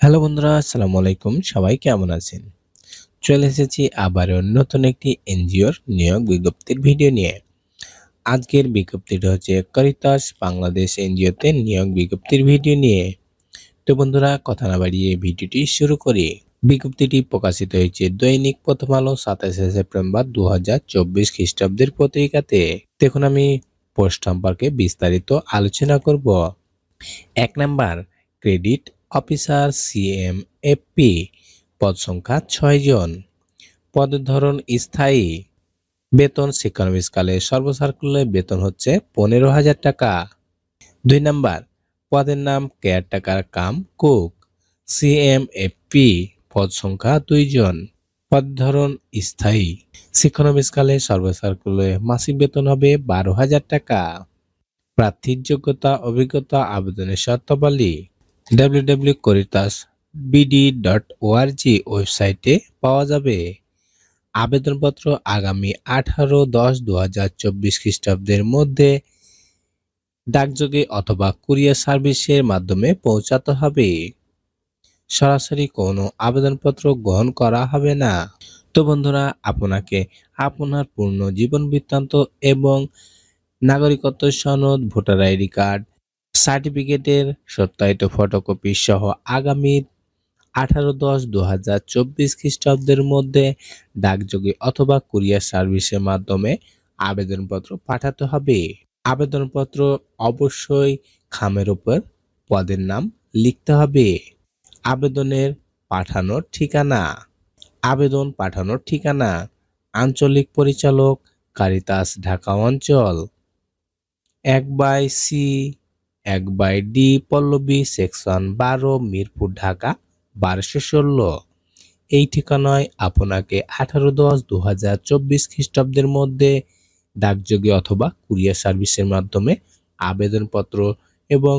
Hello বন্ধুরা, আসসালামু আলাইকুম। সবাই কেমন আছেন? চলে এসেছি আবারও নতুন একটি এনজিওর নিয়োগ বিজ্ঞপ্তির ভিডিও নিয়ে। আজকের বিজ্ঞপ্তিটা হচ্ছে করিতাস বাংলাদেশ এনজিওতে নিয়োগ বিজ্ঞপ্তির ভিডিও নিয়ে। তো বন্ধুরা, কথা না বাড়িয়ে ভিডিওটি শুরু করি। বিজ্ঞপ্তিটি প্রকাশিত হয়েছে দৈনিক প্রথম আলো সাতাশে সেপ্টেম্বর দু হাজার চব্বিশ খ্রিস্টাব্দের পত্রিকাতে। দেখুন, আমি পোস্ট সম্পর্কে বিস্তারিত আলোচনা করব। এক number, credit officer CM FP পদ সংখ্যা ছয় জন। পদের ধরন স্থায়ী। বেতন শিক্ষানবিশকালে সর্বসার্কুলে বেতন হচ্ছে পনেরো হাজার টাকা। দুই নাম্বার, পদের নাম কেয়ারটেকার কাম কুক। সিএমএফপি পদ সংখ্যা দুইজন পদ ধরন স্থায়ী। শিক্ষানবিশকালে সর্বসার্কুলে মাসিক বেতন হবে বারো হাজার টাকা। প্রার্থীর যোগ্যতা, অভিজ্ঞতা, আবেদনের শর্তাবলী। ডাব্লিউডাব্লিউ বিডি ডট ওয়েবসাইটে পাওয়া যাবে। আবেদনপত্র আগামী আঠারো দশ দু হাজার চব্বিশ খ্রিস্টাব্দের মধ্যে ডাকযোগে অথবা কুরিয়ার সার্ভিসের মাধ্যমে পৌঁছাতে হবে। সরাসরি কোনো আবেদনপত্র গ্রহণ করা হবে না। তো বন্ধুরা, আপনাকে আপনার পূর্ণ জীবন বৃত্তান্ত এবং নাগরিকত্ব সনদ, ভোটার আইডি কার্ড সার্টিফিকেটের সত্যায়িত ফটোকপি সহ আগামী আঠারো দশ দু হাজার চব্বিশ খ্রিস্টাব্দের মধ্যে ডাকযোগে অথবা কুরিয়ার সার্ভিসের মাধ্যমে আবেদনপত্র পাঠাতে হবে। আবেদনপত্র অবশ্যই খামের উপর পদের নাম লিখতে হবে। আবেদনের পাঠানোর ঠিকানা। আবেদন পাঠানোর ঠিকানা। আঞ্চলিক পরিচালক কারিতাস ঢাকা অঞ্চল। এক বাই সি এক বাই ডি পল্লবী সেকশন বারো, মিরপুর, ঢাকা, বারোশো ষোলো। এই ঠিকানায় আপনাকে আঠারো দশ দু হাজার চব্বিশ খ্রিস্টাব্দের মধ্যে ডাকযোগে অথবা কুরিয়ার সার্ভিসের মাধ্যমে আবেদনপত্র এবং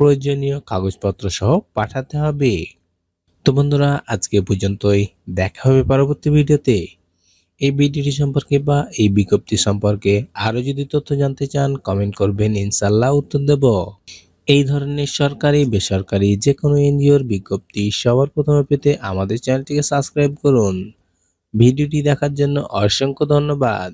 প্রয়োজনীয় কাগজপত্র সহ পাঠাতে হবে। তো বন্ধুরা, আজকে পর্যন্তই। দেখা হবে পরবর্তী ভিডিওতে। এই ভিডিওটি সম্পর্কে বা এই বিজ্ঞপ্তি সম্পর্কে আরও যদি তথ্য জানতে চান কমেন্ট করবেন ইনশাল্লাহ উত্তর দেব। এই ধরনের সরকারি, বেসরকারি যে কোনো এনজিওর বিজ্ঞপ্তি সবার প্রথমে পেতে আমাদের চ্যানেলটিকে সাবস্ক্রাইব করুন। ভিডিওটি দেখার জন্য অসংখ্য ধন্যবাদ।